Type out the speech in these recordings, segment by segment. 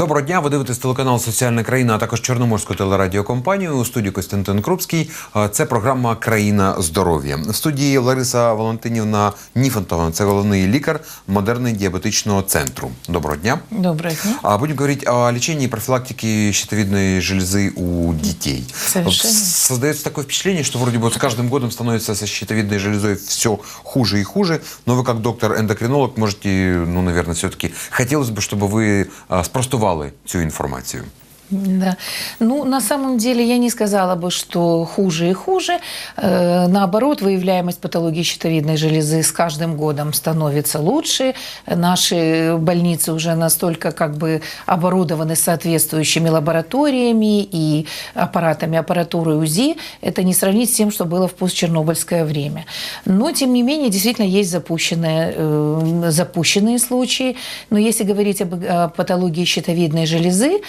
Доброго дня. Ви дивитесь телеканал Соціальна країна, а також Чорноморську телерадіокомпанію. У студії Костянтин Крупський. Е, Це програма Країна здоров'я. В студії Лариса Валентинівна Ніфонтова. Це головний лікар модерний діабетичного центру. Доброго дня. Доброе дня. А Будем говорить о лечении и профилактике щитовидной железы у детей. Совершенно. Вот Создается такое впечатление, что вроде бы вот с каждым годом становится со щитовидной железой все хуже и хуже. Но вы как доктор-эндокринолог можете, ну, наверное, все-таки хотелось бы, чтобы вы а, спростували цю інформацію. Да. Ну, на самом деле, я не сказала бы, что хуже и хуже. Э, наоборот, выявляемость патологии щитовидной железы с каждым годом становится лучше. Наши больницы уже настолько как бы оборудованы соответствующими лабораториями и аппаратами, аппаратурой УЗИ. Это не сравнить с тем, что было в постчернобыльское время. Но, тем не менее, действительно есть запущенные, э, запущенные случаи. Но если говорить об о патологии щитовидной железы,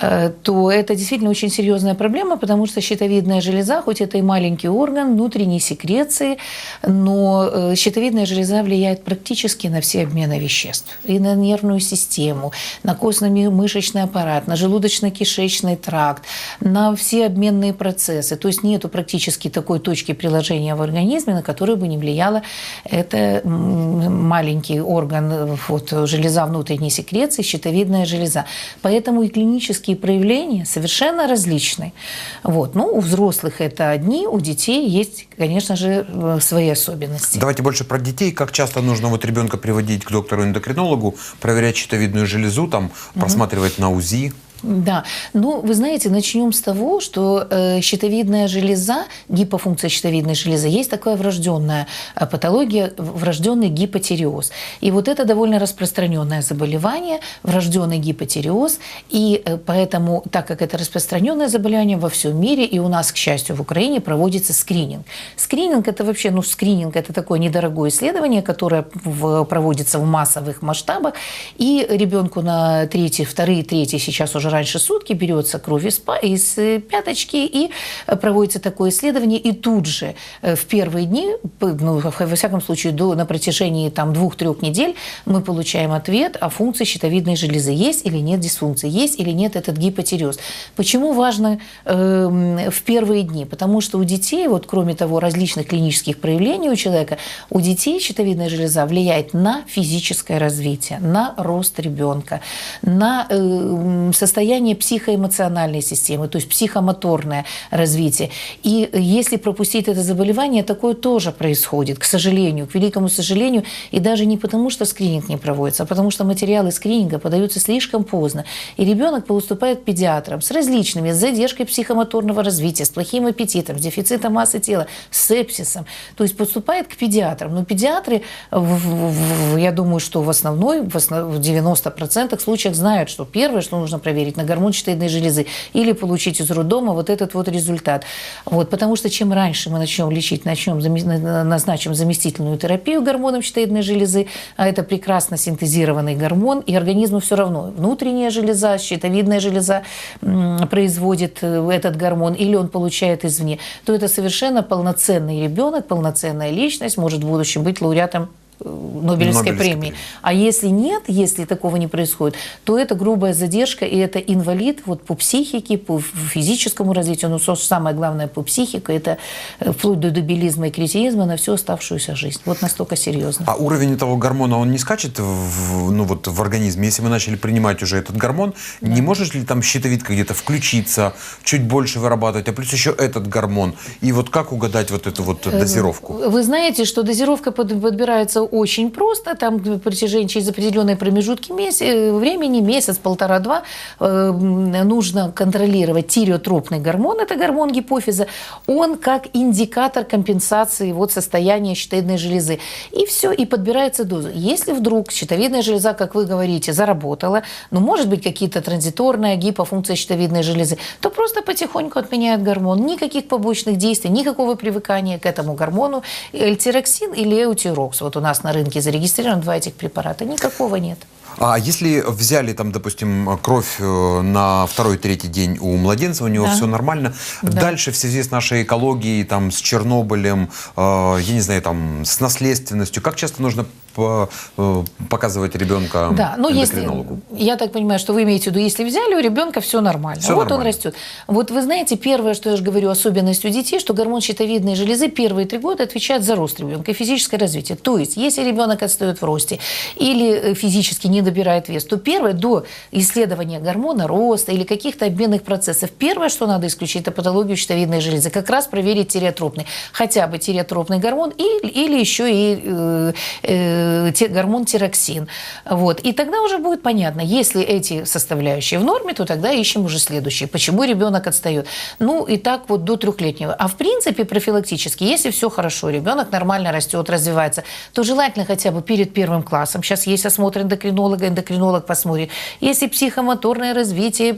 э, то это действительно очень серьезная проблема, потому что щитовидная железа, хоть это и маленький орган внутренней секреции, но э, щитовидная железа влияет практически на все обмены веществ. И на нервную систему, на костно-мышечный аппарат, на желудочно-кишечный тракт, на все обменные процессы. То есть нету практически такой точки приложения в организме, на которую бы не влияла эта м, маленький орган, вот, железа внутренней секреции, щитовидная железа. Поэтому и клинические проявления совершенно различны. Вот. Ну, у взрослых это одни, у детей есть, конечно же, э, свои особенности. Давайте больше про детей. Как часто нужно вот ребенка приводить к доктору-эндокринологу, проверять щитовидную железу, там, просматривать на УЗИ? Да, ну вы знаете, начнем с того, что э, щитовидная железа, гипофункция щитовидной железы, есть такая врожденная э, патология, врожденный гипотиреоз. И вот это довольно распространенное заболевание, врожденный гипотиреоз. И э, поэтому, так как это распространенное заболевание во всем мире, и у нас, к счастью, в Украине проводится скрининг. Скрининг это вообще, ну скрининг это такое недорогое исследование, которое в- проводится в массовых масштабах. И ребенку на третий, вторые, третий, сейчас уже раньше сутки берется кровь из, из э, пяточки и э, проводится такое исследование. И тут же э, в первые дни, ну, во всяком случае, до, на протяжении там, двух-трех недель мы получаем ответ о функции щитовидной железы. Есть или нет дисфункции, есть или нет этот гипотиреоз. Почему важно эм, в первые дни? Потому что у детей, вот кроме того различных клинических проявлений у человека, у детей щитовидная железа влияет на физическое развитие, на рост ребенка, на э, состояние психоэмоциональной системы, то есть психомоторное развитие. И если пропустить это заболевание, такое тоже происходит, к сожалению, к великому сожалению, и даже не потому, что скрининг не проводится, а потому что материалы скрининга подаются слишком поздно. И ребенок поступает к педиатрам с различными, с задержкой психомоторного развития, с плохим аппетитом, с дефицитом массы тела, с сепсисом. То есть поступает к педиатрам. Но педиатры, я думаю, что в основной, в основ- в 90% случаях знают, что первое, что нужно проверить на гормон щитовидной железы или получить из роддома вот этот вот результат. Вот, потому что чем раньше мы начнем лечить, начнем назначим заместительную терапию гормоном щитовидной железы, а это прекрасно синтезированный гормон, и организму все равно, внутренняя железа, щитовидная железа производит э, этот гормон, или он получает извне, то это совершенно полноценный ребенок, полноценная личность, может в будущем быть лауреатом Нобелевской, Нобелевской премии. премии. А если нет, если такого не происходит, то это грубая задержка, и это инвалид вот по психике, по физическому развитию, но со- самое главное по психике, это э, вплоть до дебилизма и кретинизма на всю оставшуюся жизнь. Вот настолько серьезно. А уровень этого гормона, он не скачет в, ну, вот, в организме? Если мы начали принимать уже этот гормон, не может ли там щитовидка где-то включиться, чуть больше вырабатывать, а плюс еще этот гормон? И вот как угадать вот эту вот дозировку? Вы знаете, что дозировка под- подбирается очень просто. Там в протяжении через определенные промежутки меся- э, времени, месяц, полтора-два, э, нужно контролировать тиреотропный гормон, это гормон гипофиза. Он как индикатор компенсации вот состояния щитовидной железы. И все, и подбирается доза. Если вдруг щитовидная железа, как вы говорите, заработала, ну, может быть, какие-то транзиторная гипофункция щитовидной железы, то просто потихоньку отменяют гормон. Никаких побочных действий, никакого привыкания к этому гормону. Эльтироксин или эутирокс. Вот у нас на рынке зарегистрировано два этих препарата. Никакого нет. А если взяли там, допустим, кровь э, на второй, третий день у младенца, у него Да. все нормально, Да. дальше в связи с нашей экологией, там, с Чернобылем, э, я не знаю, там, с наследственностью, как часто нужно по- э, показывать ребенка Да, ну если, я так понимаю, что вы имеете в виду, если взяли у ребенка, все нормально. Всё вот он нормально. растет. Вот вы знаете, первое, что я же говорю, особенность у детей, что гормон щитовидной железы первые три года отвечает за рост ребенка и физическое развитие. То есть, если ребенок отстает в росте или э, физически не добирает вес, то первое, до исследования гормона роста или каких-то обменных процессов, первое, что надо исключить, это патологию щитовидной железы. Как раз проверить тиреотропный, хотя бы тиреотропный гормон и, или еще и э, э, гормон тироксин. Вот. И тогда уже будет понятно, если эти составляющие в норме, то тогда ищем уже следующие. Почему ребенок отстает? Ну, и так вот до трехлетнего. А в принципе, профилактически, если все хорошо, ребенок нормально растет, развивается, то желательно хотя бы перед первым классом. Сейчас есть осмотр эндокринолога, эндокринолог посмотрит. Если психомоторное развитие,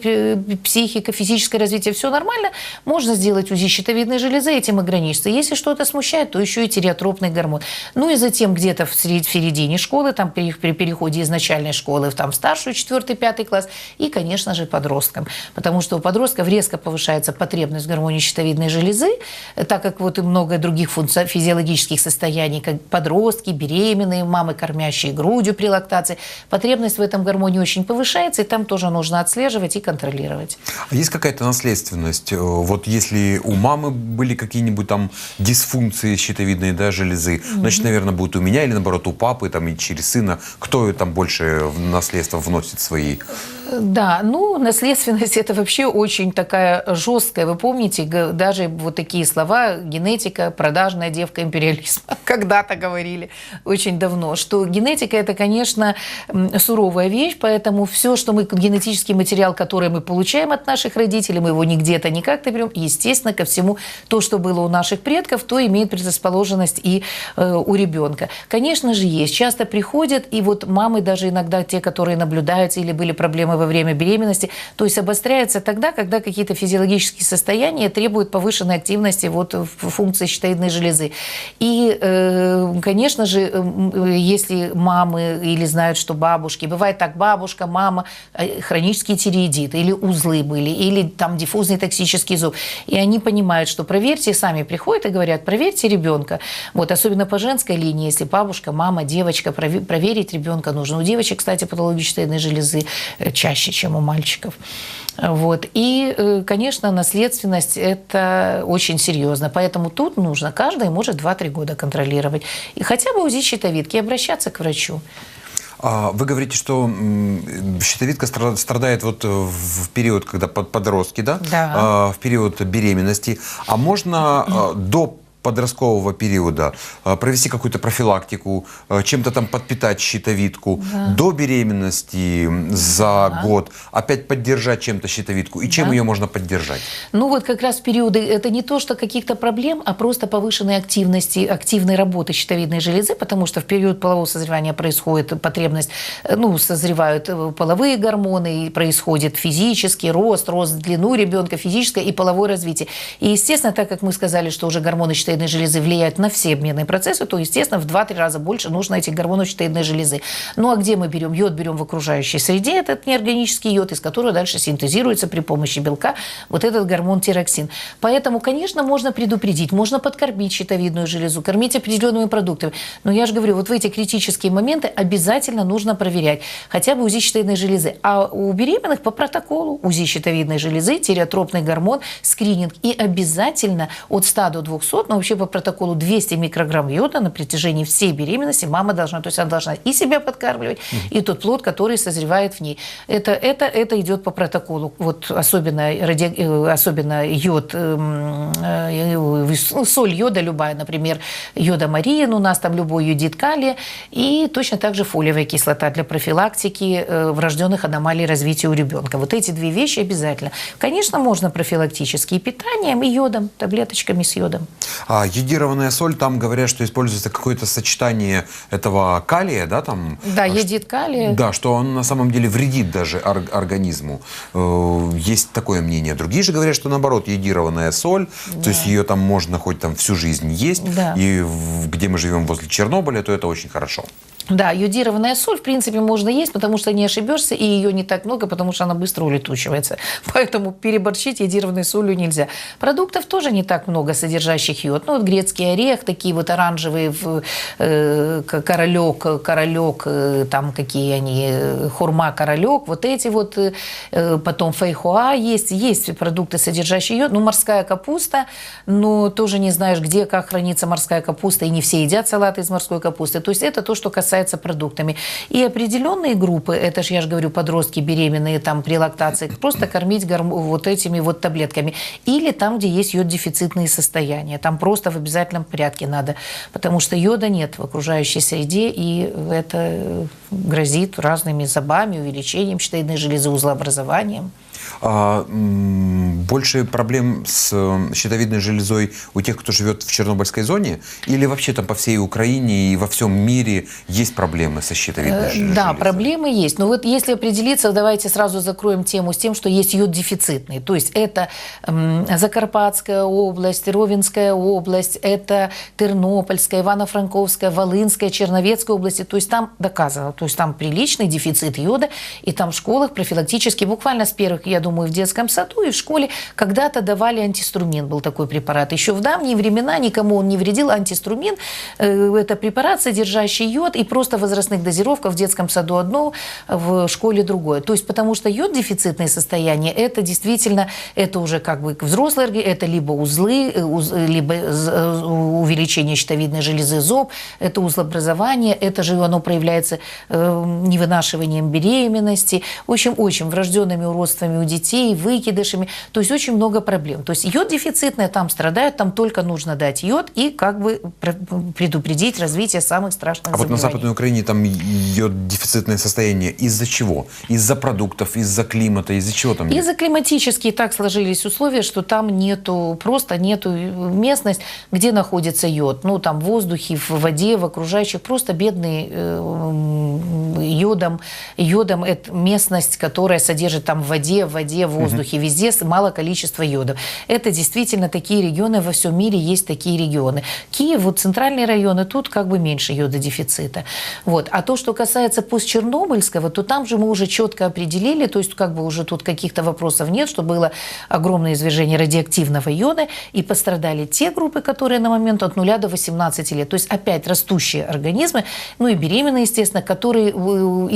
психика, физическое развитие, все нормально, можно сделать УЗИ щитовидной железы, этим ограничиться. Если что-то смущает, то еще и тиреотропный гормон. Ну и затем где-то в середине школы, там при, при переходе из начальной школы в там, старшую, четвертый, пятый класс, и, конечно же, подросткам. Потому что у подростков резко повышается потребность в гормоне щитовидной железы, так как вот и много других функций, физиологических состояний, как подростки, беременные, мамы, кормящие грудью при лактации. Потребность в этом гормоне очень повышается, и там тоже нужно отслеживать и контролировать. А есть какая-то наследственность? Э, Вот если у мамы были какие-нибудь там дисфункции щитовидной да, железы, значит, наверное, будет у меня или наоборот у папы там, и через сына. Кто там больше в наследство вносит свои? Да, ну, наследственность это вообще очень такая жесткая. Вы помните, даже вот такие слова генетика, продажная девка империализма. Когда-то говорили очень давно, что генетика это, конечно, суровая вещь, поэтому все, что мы, генетический материал, который мы получаем от наших родителей, мы его не где-то, не как-то берем, естественно, ко всему то, что было у наших предков, то имеет предрасположенность и э, у ребенка. Конечно же, есть. Часто приходят, и вот мамы даже иногда те, которые наблюдаются или были проблемы во время беременности, то есть обостряется тогда, когда какие-то физиологические состояния требуют повышенной активности вот функции щитовидной железы. И, э, конечно же, м, если мамы или знают, что бабушки, бывает так, бабушка, мама, э, хронический тиреидит, или узлы были, или там диффузный токсический зуб, и они понимают, что проверьте, сами приходят и говорят, проверьте ребенка. Вот, особенно по женской линии, если бабушка, мама, девочка, прове- проверить ребенка нужно. У девочек, кстати, патология щитовидной железы э, чаще, чем у мальчиков. Вот. И, э, конечно, наследственность – это очень серьезно. Поэтому тут нужно каждый может 2-3 года контролировать. И хотя бы УЗИ щитовидки, обращаться к врачу. А, Вы говорите, что щитовидка стра- страдает вот э, в период, когда под- подростки, да? Да. А, В период беременности. А можно а, до подросткового периода а, провести какую-то профилактику, а, чем-то там подпитать щитовидку, до беременности за год, опять поддержать чем-то щитовидку. И чем Да. ее можно поддержать? Ну вот как раз периоды, это не то, что каких-то проблем, а просто повышенной активности, активной работы щитовидной железы, потому что в период полового созревания происходит потребность, э, ну, созревают э, половые гормоны, и происходит физический рост, рост в длину ребенка, физическое и половое развитие. И, естественно, так как мы сказали, что уже гормоны щитовидной железы влияют на все обменные процессы, то, естественно, в 2-3 раза больше нужно этих гормонов щитовидной железы. Ну а где мы берем? Йод берем в окружающей среде, этот неорганический йод, из которого дальше синтезируется при помощи белка вот этот гормон тироксин. Поэтому, конечно, можно предупредить, можно подкормить щитовидную железу, кормить определенными продуктами. Но я же говорю, вот в эти критические моменты обязательно нужно проверять хотя бы УЗИ щитовидной железы. А у беременных по протоколу УЗИ щитовидной железы, тиреотропный гормон, скрининг. И обязательно от 100 до 200, но вообще по протоколу 200 микрограмм йода на протяжении всей беременности мама должна, то есть она должна и себя подкармливать, и тот плод, который созревает в ней. Это, это, это идет по протоколу. Вот особенно, ради- э, особенно йод, эм, э, ну, соль йода любая, например, йода Мариен у нас, там любой йодит калия, и точно так же фолиевая кислота для профилактики э, врожденных аномалий развития у ребенка. Вот эти две вещи обязательно. Конечно, можно профилактически и питанием, и йодом, таблеточками с йодом. А йодированная соль, там говорят, что используется какое-то сочетание этого калия, да, там? Да, а, едит калия. Да, что он на самом деле вредит даже ор- организму. Э, Есть такое мнение. Другие же говорят, что наоборот, йодированная соль, то есть ее там можно хоть там всю жизнь есть. Да. И где мы живем возле Чернобыля, то это очень хорошо. Да, йодированная соль, в принципе, можно есть, потому что не ошибешься, и ее не так много, потому что она быстро улетучивается. Поэтому переборщить йодированной солью нельзя. Продуктов тоже не так много, содержащих йод. Йод. Ну, вот грецкий орех, такие вот оранжевые, э, королек, королек, э, там какие они, э, хурма, королек, вот эти вот, э, э, потом фейхуа есть, есть продукты, содержащие йод, ну, морская капуста, но тоже не знаешь, где, как хранится морская капуста, и не все едят салаты из морской капусты. То есть это то, что касается продуктами. И определенные группы, это же, я же говорю, подростки беременные, там, при лактации, просто кормить горм- вот этими вот таблетками. Или там, где есть йод-дефицитные состояния, там просто в обязательном порядке надо, потому что йода нет в окружающей среде, и это грозит разными зобами, увеличением щитовидной железы, узлообразованием. А, больше проблем с э, щитовидной железой у тех, кто живет в Чернобыльской зоне? Или вообще там по всей Украине и во всем мире есть проблемы со щитовидной Э, железой? Да, проблемы есть. Но вот если определиться, давайте сразу закроем тему с тем, что есть йод дефицитный. То есть это Закарпатская область, Ровенская область, это Тернопольская, Ивано-Франковская, Волынская, Черновецкая области. То есть там доказано. То есть там приличный дефицит йода. И там в школах профилактически, буквально с первых, я думаю, в детском саду и в школе когда-то давали антиструмин, был такой препарат. Еще в давние времена никому он не вредил. Антиструмин э, – это препарат, содержащий йод, и просто возрастных дозировках в детском саду одно, в школе другое. То есть потому что йод дефицитное состояние – это действительно, это уже как бы организм, это либо узлы, э, уз- либо э, увеличение щитовидной железы зоб, это узлообразование, это же оно проявляется невынашиванием беременности, в общем, очень врожденными уродствами у детей, выкидышами, то есть очень много проблем. То есть йод дефицитный, там страдают, там только нужно дать йод и как бы пр- предупредить развитие самых страшных А вот на заболеваний. Западной Украине там йод дефицитное состояние. Из-за чего? Из-за продуктов, из-за климата, из-за чего там? Из-за климатические так сложились условия, что там нету, просто нету местность, где находится йод. Ну, там в воздухе, в воде, в окружающих. Просто бедный э, йодом, йодом это местность, которая содержит там в воде, в воде, в воздухе, везде с- мало количества йодов. Это действительно такие регионы, во всем мире есть такие регионы. Киев, вот центральные районы, тут как бы меньше йододефицита. Вот. А то, что касается постчернобыльского, то там же мы уже четко определили, то есть как бы уже тут каких-то вопросов нет, что было огромное извержение радиоактивного йода, и пострадали те группы, которые на момент от 0 до 18 лет. То есть опять растущие организмы, ну и беременные, естественно, которые э,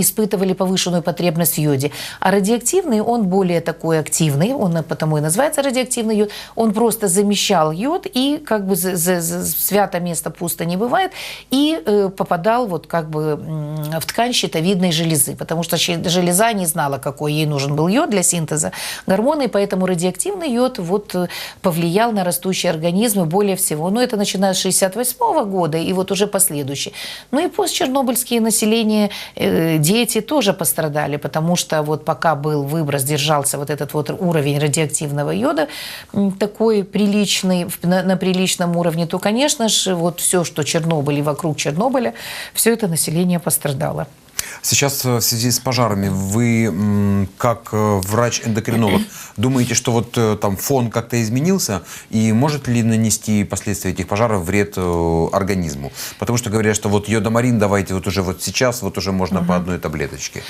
испытывали повышенную потребность в йоде. А радиоактивный, он более такой активный, он потому и называется радиоактивный йод, он просто замещал йод и как бы за- за- за- свято место пусто не бывает, и э, попадал вот как бы в ткань щитовидной железы, потому что железа не знала, какой ей нужен был йод для синтеза гормона, и поэтому радиоактивный йод вот э, повлиял на растущие организмы более всего. Но это начиная с 68 года и вот уже последующие. Ну и постчернобыльские населения, э, дети тоже пострадали, потому что вот пока был выброс, держался вот этот вот уровень радиоактивного йода такой приличный, на, на приличном уровне, то, конечно же, вот все, что Чернобыль и вокруг Чернобыля, все это население пострадало. Сейчас э, в связи с пожарами вы, как э, врач-эндокринолог, думаете, что вот э, там фон как-то изменился и может ли нанести последствия этих пожаров вред организму? Потому что говорят, что вот йодомарин давайте вот уже вот сейчас, вот уже можно по одной таблеточке.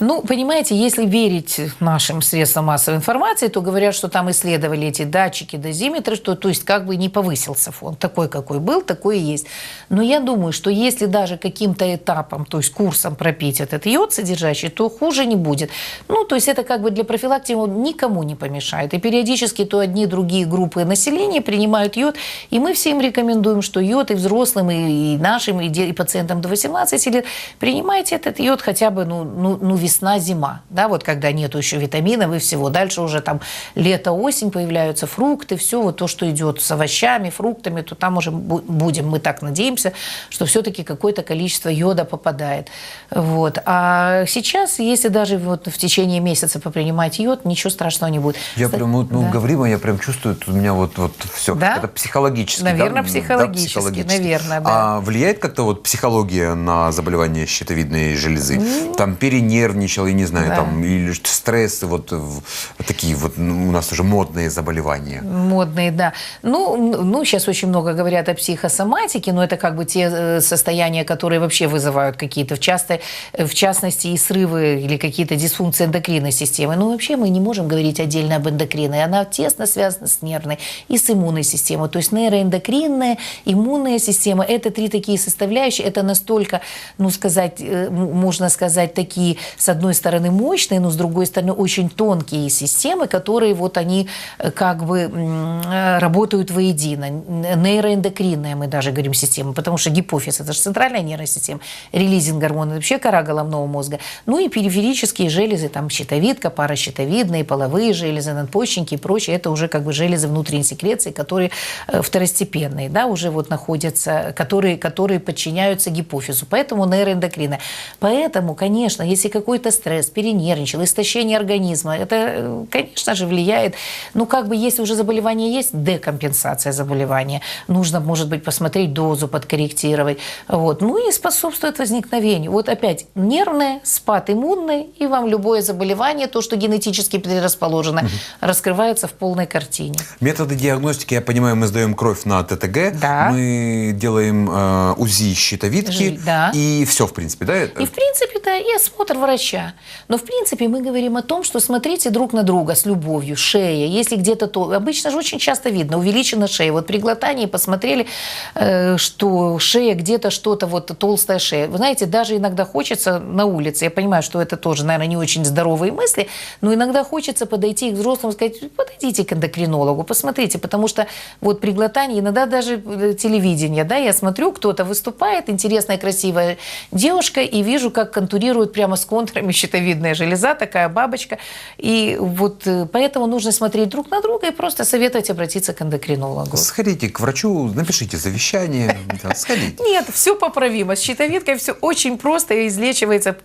Ну, понимаете, если верить нашим средствам массовой информации, то говорят, что там исследовали эти датчики, дозиметры, что то есть как бы не повысился фон. Такой, какой был, такой и есть. Но я думаю, что если даже каким-то этапом, то есть курсом пропить этот йод содержащий, то хуже не будет. Ну, то есть это как бы для профилактики он никому не помешает. И периодически то одни, другие группы населения принимают йод, и мы всем рекомендуем, что йод и взрослым, и, и нашим, и, и пациентам до 18 лет, принимайте этот йод хотя бы, ну, ну, ну весна-зима, да, вот когда нету еще витаминов и всего. Дальше уже там лето-осень появляются фрукты, все вот то, что идет с овощами, фруктами, то там уже бу- будем, мы так надеемся, что все-таки какое-то количество йода попадает. Вот. А сейчас, если даже вот в течение месяца попринимать йод, ничего страшного не будет. Я Кстати, прям вот, ну, да. говорим, я прям чувствую, у меня вот, вот все. Да? Это психологически. Наверное, да? психологически, Да, психологически. наверное, да. А влияет как-то вот психология на заболевание щитовидной железы? Там перенервничал, я не знаю, Да. там, или стрессы, вот, в- такие вот ну, у нас уже модные заболевания. Модные, да. Ну, ну, сейчас очень много говорят о психосоматике, но это как бы те э, состояния, которые вообще вызывают какие-то часто э, в частности, и срывы или какие-то дисфункции эндокринной системы. Но вообще мы не можем говорить отдельно об эндокринной. Она тесно связана с нервной и с иммунной системой. То есть нейроэндокринная, иммунная система – это три такие составляющие. Это настолько, ну, сказать, э, можно сказать, такие, с одной стороны, мощные, но с другой стороны, очень тонкие системы, которые вот они э, как бы э, работают воедино. Нейроэндокринная, мы даже говорим, система, потому что гипофиз – это же центральная нервная система, релизинг это вообще кора головного мозга. Ну и периферические железы, там щитовидка, паращитовидные, половые железы, надпочечники и прочее, это уже как бы железы внутренней секреции, которые второстепенные, да, уже вот находятся, которые, которые подчиняются гипофизу. Поэтому нейроэндокрина. Поэтому, конечно, если какой-то стресс, перенервничал, истощение организма, это, конечно же, влияет. Ну, как бы, если уже заболевание есть, декомпенсация заболевания. Нужно, может быть, посмотреть дозу, подкорректировать. Вот. Ну и способствует возникновению. Вот опять нервное, спад иммунный, и вам любое заболевание, то, что генетически предрасположено, угу. раскрывается в полной картине. Методы диагностики, я понимаю, мы сдаем кровь на ТТГ, да. мы делаем э, УЗИ щитовидки, да. и все, в принципе, да? И, в принципе, да, и осмотр врача. Но, в принципе, мы говорим о том, что смотрите друг на друга с любовью, шея, если где-то то... Обычно же очень часто видно, увеличена шея. Вот при глотании посмотрели, э, что шея где-то что-то, вот толстая шея. Вы знаете, даже иногда хочется на улице, я понимаю, что это тоже, наверное, не очень здоровые мысли, но иногда хочется подойти к взрослым и сказать, подойдите к эндокринологу, посмотрите, потому что вот при глотании иногда даже э, телевидение, да, я смотрю, кто-то выступает, интересная, красивая девушка, и вижу, как контурирует прямо с контурами щитовидная железа, такая бабочка. И вот э, поэтому нужно смотреть друг на друга и просто советовать обратиться к эндокринологу. Сходите к врачу, напишите завещание, сходите. Нет, все поправимо. С щитовидкой все очень просто и излечивается,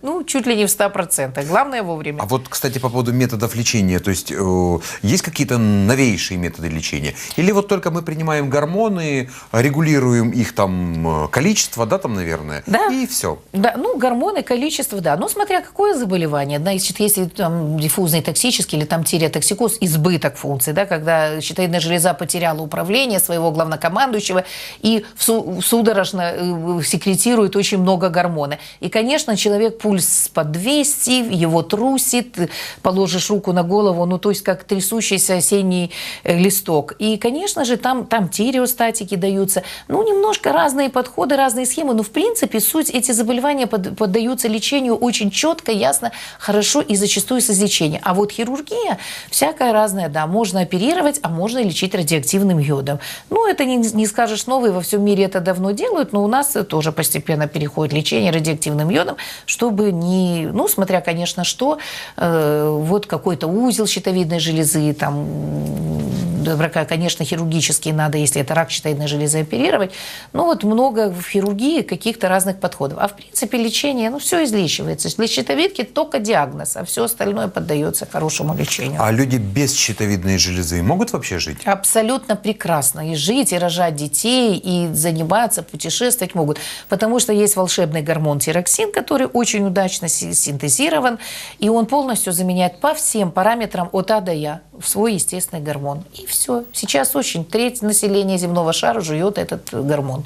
ну, чуть ли не в 100%. Главное вовремя. А вот, кстати, по поводу методов лечения, то есть э, есть какие-то новейшие методы лечения? Или вот только мы принимаем гормоны, регулируем их там э, количество, да, там, наверное, да. и все? Да, ну, гормоны, количество, да. Ну, смотря какое заболевание. Значит, если там диффузный токсический или там тиреотоксикоз, избыток функций, да, когда щитовидная железа потеряла управление своего главнокомандующего и судорожно э, секретирует очень много гормона. И, конечно, человек пульс под 200, его трусит, положишь руку на голову, ну, то есть как трясущийся осенний э, листок. И, конечно же, там, там тиреостатики даются. Ну, немножко разные подходы, разные схемы, но, в принципе, суть, эти заболевания под, поддаются лечению очень четко, ясно, хорошо и зачастую с излечением. А вот хирургия всякая разная, да, можно оперировать, а можно лечить радиоактивным йодом. Ну, это не, не скажешь новый, во всем мире это давно делают, но у нас тоже постепенно переходит лечение радиоактивным йодом, чтобы не, ну, смотря, конечно, что, э, вот какой-то узел щитовидной железы, там, брака, конечно, хирургически надо, если это рак щитовидной железы, оперировать. Но вот много в хирургии каких-то разных подходов. А в принципе лечение, ну, все излечивается. Для щитовидки только диагноз, а все остальное поддается хорошему лечению. А люди без щитовидной железы могут вообще жить? Абсолютно прекрасно. И жить, и рожать детей, и заниматься, путешествовать могут. Потому что есть волшебный гормон тироксин, который очень удачно синтезирован, и он полностью заменяет по всем параметрам от А до Я свой естественный гормон. И все. Сейчас очень треть населения земного шара жует этот гормон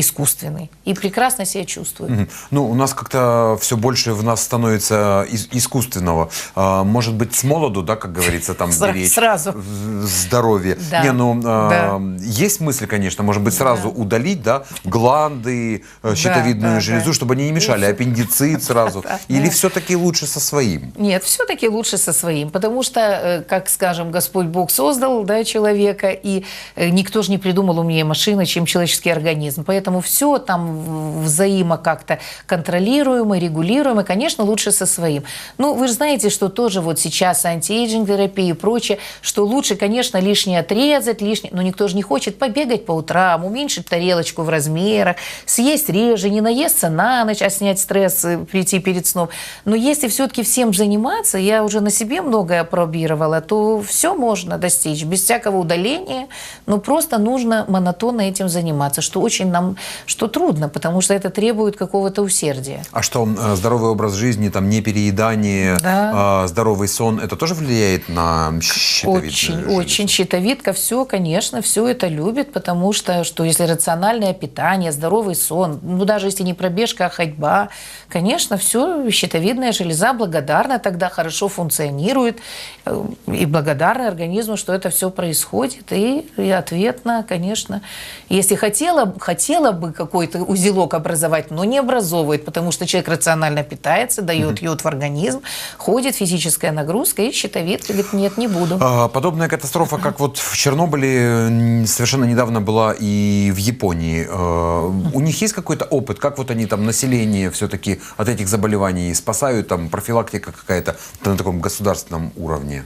искусственный. И прекрасно себя чувствует. Ну, у нас как-то все больше в нас становится из искусственного. А, может быть, с молоду, да, как говорится, там беречь сразу. здоровье. Да. Не, ну, да. есть мысль, конечно, может быть, сразу да. удалить, да, гланды, э, щитовидную да, железу, да. чтобы они не мешали, аппендицит сразу. Или все-таки лучше со своим? Нет, все-таки лучше со своим, потому что, э, как скажем, Господь Бог создал да, человека, и э, никто же не придумал умнее машины, чем человеческий организм. Поэтому все там взаимо как-то контролируемо, регулируемо, конечно, лучше со своим. Ну, вы же знаете, что тоже вот сейчас антиэйджинг терапия и прочее, что лучше, конечно, лишнее отрезать, лишнее, но никто же не хочет побегать по утрам, уменьшить тарелочку в размерах, съесть реже, не наесться на ночь, а снять стресс, э, прийти перед сном. Но если все-таки всем заниматься, я уже на себе многое пробировала, то все можно достичь без всякого удаления, но просто нужно монотонно этим заниматься, что очень нам что трудно, потому что это требует какого-то усердия. А что, э, здоровый образ жизни, там, не переедание, Да. э, здоровый сон, это тоже влияет на щитовидную Очень, железу? очень щитовидка все, конечно, все это любит, потому что, что если рациональное питание, здоровый сон, ну даже если не пробежка, а ходьба, конечно, все щитовидная железа благодарна, тогда хорошо функционирует э, и благодарна организму, что это все происходит, и, и ответно, конечно, если хотела, хотела бы какой-то узелок образовать, но не образовывает, потому что человек рационально питается, дает йод в организм, ходит, физическая нагрузка, и щитовидка говорит, нет, не буду. А, Подобная катастрофа, как вот в Чернобыле, совершенно недавно была и в Японии. Э, У них есть какой-то опыт, как вот они там население все-таки от этих заболеваний спасают, там профилактика какая-то на таком государственном уровне?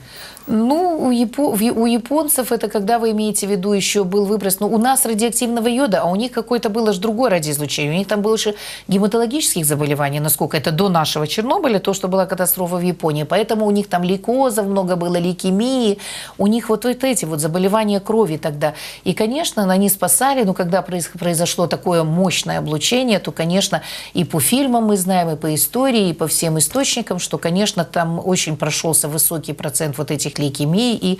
Ну, у, япо- у японцев это когда вы имеете в виду еще был выброс, ну, у нас радиоактивного йода, а у них какое-то было же другое радиоизлучение. У них там было же гематологических заболеваний, насколько это до нашего Чернобыля, то, что была катастрофа в Японии. Поэтому у них там лейкозов много было, лейкемии, у них вот, вот эти вот заболевания крови тогда. И, конечно, они спасали, но когда произошло такое мощное облучение, то, конечно, и по фильмам мы знаем, и по истории, и по всем источникам, что, конечно, там очень прошелся высокий процент вот этих лейкемий. И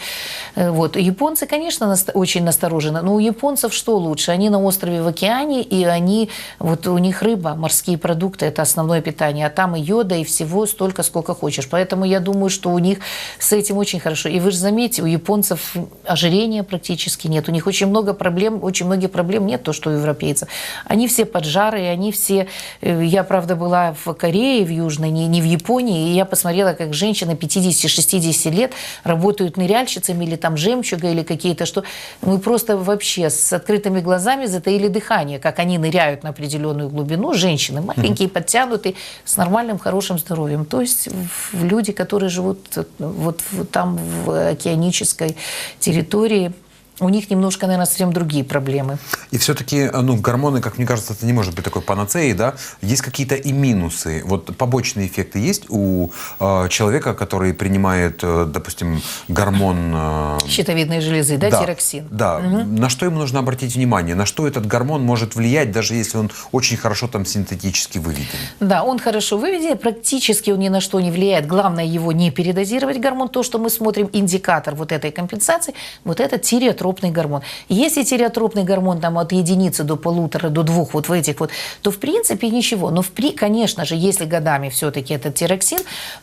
э, вот японцы, конечно, очень насторожены. Но у японцев что лучше? Они на острове в океане, и они, вот у них рыба, морские продукты, это основное питание, а там и йода, и всего столько, сколько хочешь. Поэтому я думаю, что у них с этим очень хорошо. И вы же заметите, у японцев ожирения практически нет. У них очень много проблем, очень многих проблем нет, то, что у европейцев. Они все поджарые, они все... э, Я, правда, была в Корее, в Южной, не, не в Японии, и я посмотрела, как женщины 50-60 лет работают ныряльщицами или там жемчуга, или какие-то, что мы просто вообще с открытыми глазами затаили дыхание, как они ныряют на определенную глубину, женщины маленькие, подтянутые, с нормальным, хорошим здоровьем. То есть люди, которые живут э, вот там в океанической территории, у них немножко, наверное, совсем другие проблемы. И все-таки, ну, гормоны, как мне кажется, это не может быть такой панацеей, да? Есть какие-то и минусы. Вот побочные эффекты есть у э, человека, который принимает, э, допустим, гормон... э, Щитовидной железы, да, тироксин. Да. На что ему нужно обратить внимание? На что этот гормон может влиять, даже если он очень хорошо там синтетически выведен? Да, он хорошо выведен, практически он ни на что не влияет. Главное его не передозировать гормон. То, что мы смотрим, индикатор вот этой компенсации, вот это тиреотропный гормон. Если тиреотропный гормон там от единицы до полутора, до двух вот в этих вот, то в принципе ничего. Но, в при, конечно же, если годами все-таки этот тироксин,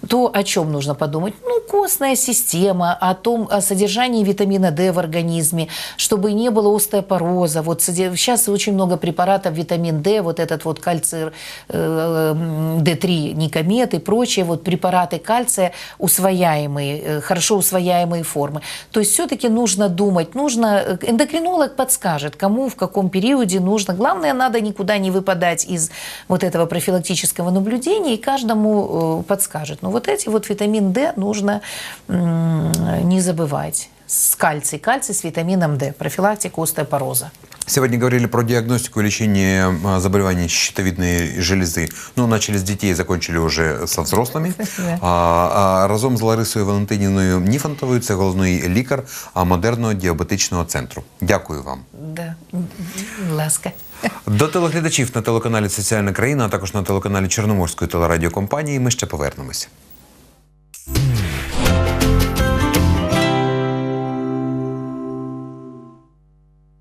то о чем нужно подумать? Ну, костная система, о том, о содержании витамина D в организме, чтобы не было остеопороза. Вот сейчас очень много препаратов витамин D, вот этот вот кальций э, м, D3, никомет и прочие вот препараты кальция усвояемые, э, хорошо усвояемые формы. То есть все-таки нужно думать, нужно, э, эндокринолог подскажет, кому в каком периоде нужно. Главное, надо никуда не выпадать из вот этого профилактического наблюдения и каждому э, подскажет. Но вот эти вот витамин D нужно не забывать. С кальций, кальций с витамином D, профилактика остеопороза. Сегодня говорили про диагностику и лечение заболеваний щитовидной железы. Ну, начали с детей, закончили уже со взрослими. Да. А, а разом з Ларисою Валентинівною Ніфантовою, це головний лікар модерного діабетичного центру. Дякую вам. Да, ласка. До телеглядачів на телеканалі Соціальна країна, а також на телеканалі Чорноморської телерадіокомпанії ми ще повернемося.